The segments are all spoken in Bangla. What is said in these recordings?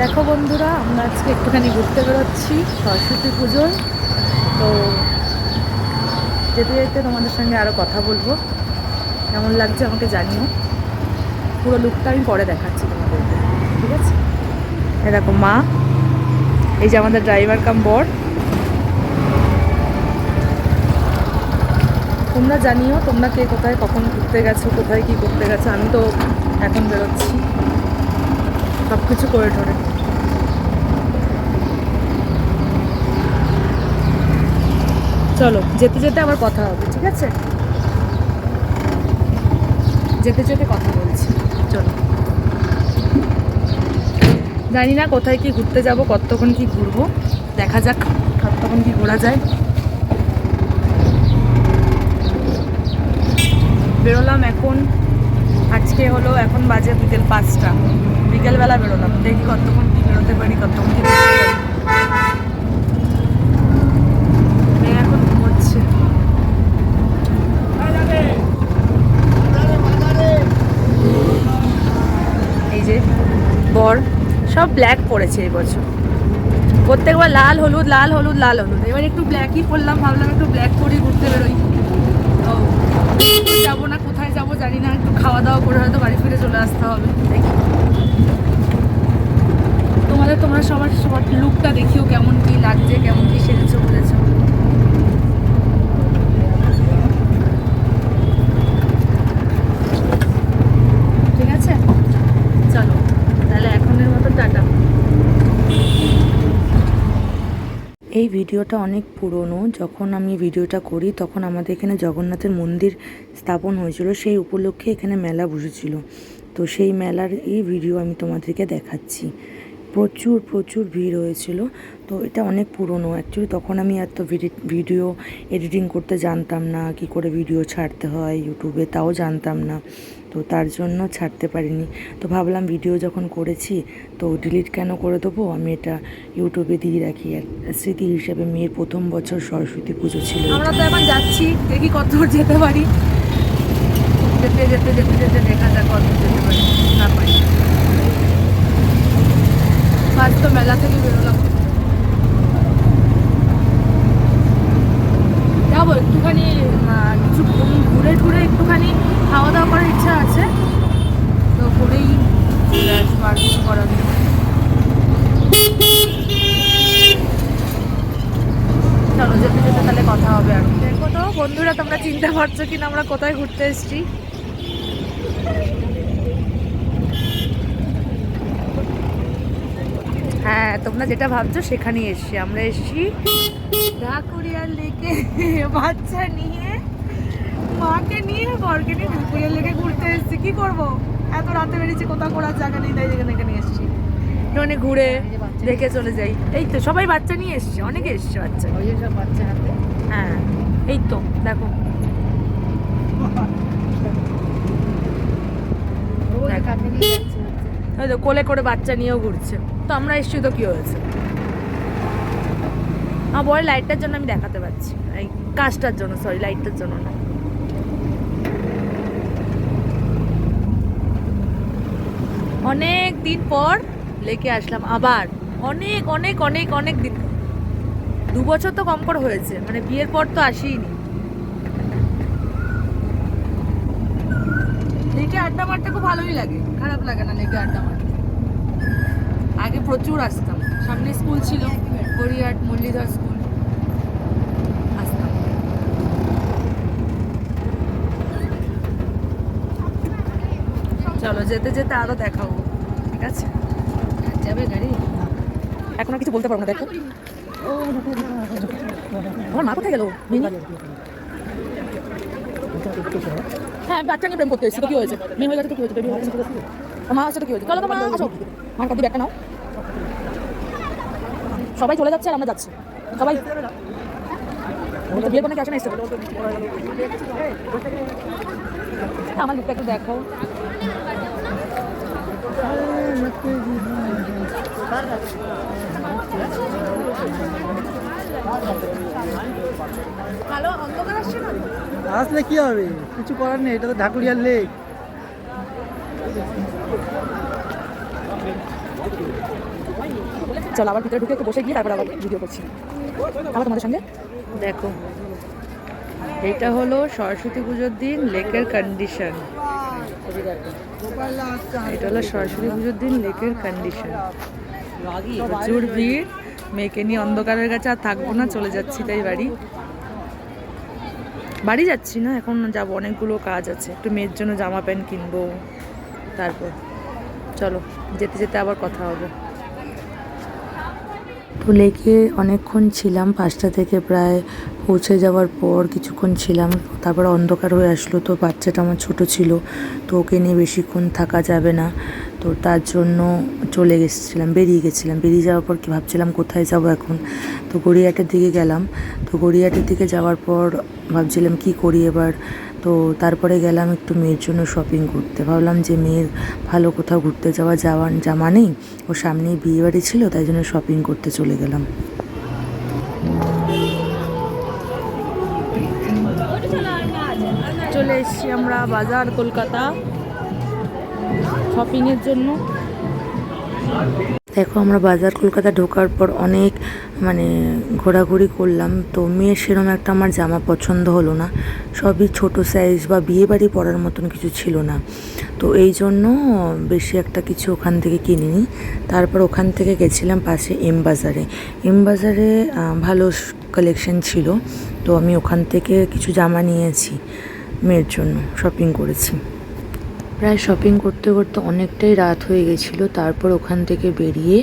দেখো বন্ধুরা, আমরা আজকে একটুখানি ঘুরতে বেরোচ্ছি, সরস্বতী পুজোর তো যেতে যেতে তোমাদের সঙ্গে আরও কথা বলব। কেমন লাগছে আমাকে জানিও। পুরো লুকটা আমি পরে দেখাচ্ছি তোমাদেরকে, ঠিক আছে? এই দেখো মা, এই যে আমাদের ড্রাইভার কাম বর তোমরা জানিও, তোমরা কে কোথায়, কখন ঘুরতে গেছো, কোথায় কি করতে গেছো, আমি তো এখন বেরোচ্ছি। সব কিছু করে ঠরে চলো, যেতে যেতে আবার কথা হবে, ঠিক আছে? যেতে যেতে কথা বলছি, চলো। জানি না কোথায় কি ঘুরতে যাব, কতক্ষণ কি ঘুরবো। দেখা যাক কতক্ষণ কি ঘোরা যায়। বেরোলাম এখন আজকে হলো এখন বাজে বিকেল পাঁচটা। বিকেলবেলা বেরোলাম। দেখি কতক্ষণ কি বেরোতে পারি, কতক্ষণ কি পারি। এখন ঘুমোচ্ছে। এই যে বর, সব ব্ল্যাক পড়েছে এই বছর। প্রত্যেকবার লাল, হলুদ লাল হলুদ লাল, হলুদ। এবার একটু ব্ল্যাকই পরলাম ভাবলাম একটু ব্ল্যাক করেই ঘুরতে বেরোই। যাব না যাব, জানি না, একটু খাওয়া দাওয়া করে হয়তো বাড়ি ফিরে চলে আসতে হবে। দেখি। তোমাদের, তোমরা সবার সবার লুকটা দেখিও কেমন কি লাগছে, কেমন কি সেজেছো বলেছ ঠিক আছে চলো তাহলে এখনের মতো টাটা এই ভিডিওটা অনেক পুরনো। যখন আমি ভিডিওটা করি, তখন আমাদের এখানে জগন্নাথের মন্দির স্থাপন হয়েছিল, সেই উপলক্ষে এখানে মেলা বসেছিল। তো সেই মেলার এই ভিডিও আমি তোমাদেরকে দেখাচ্ছি। প্রচুর প্রচুর ভিড় হয়েছিল। তো এটা অনেক পুরনো অ্যাকচুয়ালি তখন আমি এত ভিডি- ভিডিও এডিটিং করতে জানতাম না, কি করে ভিডিও ছাড়তে হয় ইউটিউবে তাও জানতাম না। তো তার জন্য ছাড়তে পারিনি। তো ভাবলাম ভিডিও যখন করেছি, তো ডিলিট কেন করে দেবো? আমি এটা ইউটিউবে দিয়ে রাখি। স্মৃতি হিসেবে মেয়ের প্রথম বছর সরস্বতী পুজো ছিল আমরা তো এখন যাচ্ছি, দেখি কত যেতে পারি। যেতে যেতে যেতে যেতে দেখা যাক কত যেতে পারি। না পারি আজ তো মেলা থেকে বেরোলাম। যাব একটুখানি কিছু ঘুরে ঘুরে একটুখানি খাওয়া দাওয়া করার ইচ্ছা আছে। তো করেই আর করার চলো, যেতে যেতে তাহলে কথা হবে আর দেখো তো, বন্ধুরা, তোমরা চিনতে পারছ কিনা আমরা কোথায় ঘুরতে এসেছি। হ্যাঁ তোমরা যেটা ভাবছ সেখানেই এসছি। আমরা এসছি ঢাকুরিয়ার লেকে বাচ্চা নিয়ে মাকে নিয়ে বরকে নিয়ে ঢাকুরিয়ার লেকে ঘুরতে এসেছি। কি করব? এত রাতে বেরিয়েছি কোথাও ঘোরার জায়গা নেই তাই যেখানে এখানে এসেছি। একটুখানি ঘুরে দেখে চলে যাই। এই তো সবাই বাচ্চা নিয়ে এসছে অনেকে এসছে বাচ্চা। ওই সব বাচ্চা হাতে। হ্যাঁ এই তো দেখো। কোলে করে বাচ্চা নিয়েও ঘুরছে। তো আমরা এসছি তো কি হয়েছে? আমার বড় লাইটটার জন্য আমি দেখাতে পারছি। এই কাজটার জন্য সরি লাইটটার জন্য না। অনেক দিন পর লেকে আসলাম, আবার। অনেক অনেক অনেক অনেক দিন দু বছর তো কম করে হয়েছে মানে বিয়ের পর তো আসিনি লেকে আড্ডা মারতে খুব ভালোই লাগে, খারাপ লাগে না লেকে আড্ডা মারতে। আগে প্রচুর আসতাম। সামনে স্কুল ছিল, গড়িয়াহাট মুরলীধর স্কুল। আসতাম। চলো, যেতে যেতে আরও দেখাবো, ঠিক আছে? যাবে গাড়ি? এখন আর কিছু বলতে পারব না, দেখো। আমার মা কোথায় গেল? হ্যাঁ বাচ্চা নিয়ে প্রেম করতে এসেছি, তো কি হয়েছে? মেয়ে হয়ে গেছে, তো কি হয়েছে? হয়ে মা আছে তো কি হয়েছে? চলো তো আসো। মার কাছে ব্যাগটা নাও। সবাই চলে যাচ্ছে আর আমরা যাচ্ছি। সবাই তো বিয়ের কোনো কি আসে না এসছে আমার লুকটা একটু দেখো। আসলে কি হবে? কিছু করার নেই, এটা তো ঢাকুরিয়ার লেক চলো, আবার ভিতরে ঢুকে একটু বসে গিয়ে তারপর আবার ভিডিও করছি। আবার তোমাদের সঙ্গে? দেখো, এটা হলো সরস্বতী পুজোর দিন, লেকের কন্ডিশন এটা হলো সরস্বতী পুজোর দিন, লেকের কন্ডিশন প্রচুর ভিড়, মেয়েকে নিয়ে অন্ধকারের কাছে আর থাকব না, চলে যাচ্ছি তাই বাড়ি। বাড়ি যাচ্ছি না, এখন যাব, অনেকগুলো কাজ আছে। একটু মেয়ের জন্য জামা প্যান্ট কিনবো, তারপর। চলো, যেতে যেতে আবার কথা হবে। তো লেকে অনেকক্ষণ ছিলাম, পাঁচটা থেকে প্রায় পৌঁছে যাওয়ার পর কিছুক্ষণ ছিলাম, তারপর অন্ধকার হয়ে আসলো, তো বাচ্চাটা আমার ছোট ছিল, তো ওকে নিয়ে বেশিক্ষণ থাকা যাবে না। তো তার জন্য চলে গেছিলাম, বেরিয়ে গেছিলাম। বেরিয়ে যাওয়ার পর কি ভাবছিলাম, কোথায় যাব এখন? তো গড়িয়াহাটের দিকে গেলাম। তো গড়িয়াহাটের দিকে যাওয়ার পর ভাবছিলাম, কি করি এবার? তো তারপরে গেলাম একটু মেয়ের জন্য শপিং করতে। ভাবলাম যে মেয়ের ভালো কোথাও ঘুরতে যাওয়া যাওয়ার, জামা নেই। ও সামনেই বিয়ে বাড়ি ছিল, তাই জন্য শপিং করতে চলে গেলাম। চলে এসেছি আমরা বাজার, কলকাতা। শপিংয়ের জন্য। দেখো, আমরা বাজার কলকাতা ঢোকার পর অনেক মানে ঘোরাঘুরি করলাম। তো মেয়ের সেরম একটা আমার জামা পছন্দ হলো না। সবই ছোট সাইজ বা বিয়ে বাড়ি পরার মতন কিছু ছিল না। তো এই জন্য বেশি একটা কিছু ওখান থেকে কিনিনি। তারপর ওখান থেকে গেছিলাম পাশে এম বাজারে। এম বাজারে ভালো কালেকশন ছিল। তো আমি ওখান থেকে কিছু জামা নিয়েছি মেয়ের জন্য শপিং করেছি। প্রায় শপিং করতে করতে অনেকটাই রাত হয়ে গেছিল, তারপর ওখান থেকে বেরিয়ে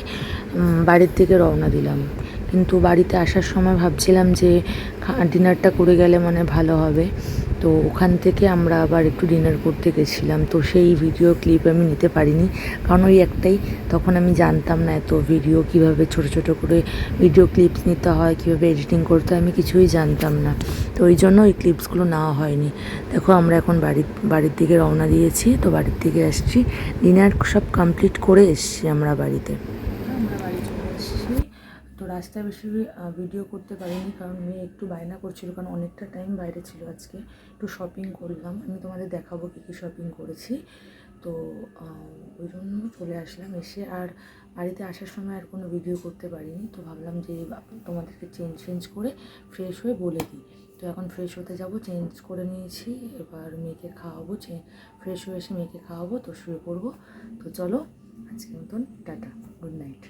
বাড়ির থেকে রওনা দিলাম। কিন্তু বাড়িতে আসার সময় ভাবছিলাম যে ডিনারটা করে গেলে মানে ভালো হবে। তো ওখান থেকে আমরা আবার একটু ডিনার করতে গেছিলাম। তো সেই ভিডিও ক্লিপ আমি নিতে পারিনি। কারণ ওই একটাই, তখন আমি জানতাম না এত ভিডিও কীভাবে ছোট ছোট করে ভিডিও ক্লিপস নিতে হয়, কীভাবে এডিটিং করতে হয়, আমি কিছুই জানতাম না। তো ওই জন্য ওই ক্লিপসগুলো নেওয়া হয়নি। দেখো, আমরা এখন বাড়ির বাড়ির দিকে রওনা দিয়েছি। তো বাড়ির দিকে আসছি ডিনার সব কমপ্লিট করে এসছি আমরা বাড়িতে আমরা বাড়ি চলে এসেছি তো রাস্তায় বেশি ভিডিও করতে পারিনি কারণ মেয়ে একটু বায়না করছিল কারণ অনেকটা টাইম বাইরে ছিল আজকে। একটু শপিং করলাম। আমি তোমাদের দেখাবো কী কী শপিং করেছি। তো ওই জন্য চলে আসলাম এসে আর বাড়িতে আসার সময় আর কোনো ভিডিও করতে পারিনি। তো ভাবলাম যে তোমাদেরকে চেঞ্জ চেঞ্জ করে ফ্রেশ হয়ে বলে দিই। তো এখন ফ্রেশ হতে যাব চেঞ্জ করে নিয়েছি। এবার মেয়েকে খাওয়াবো ফ্রেশ হয়ে এসে মেয়েকে খাওয়াবো, তো শুয়ে পড়ব। তো চলো, আজকের মতন টাটা গুড নাইট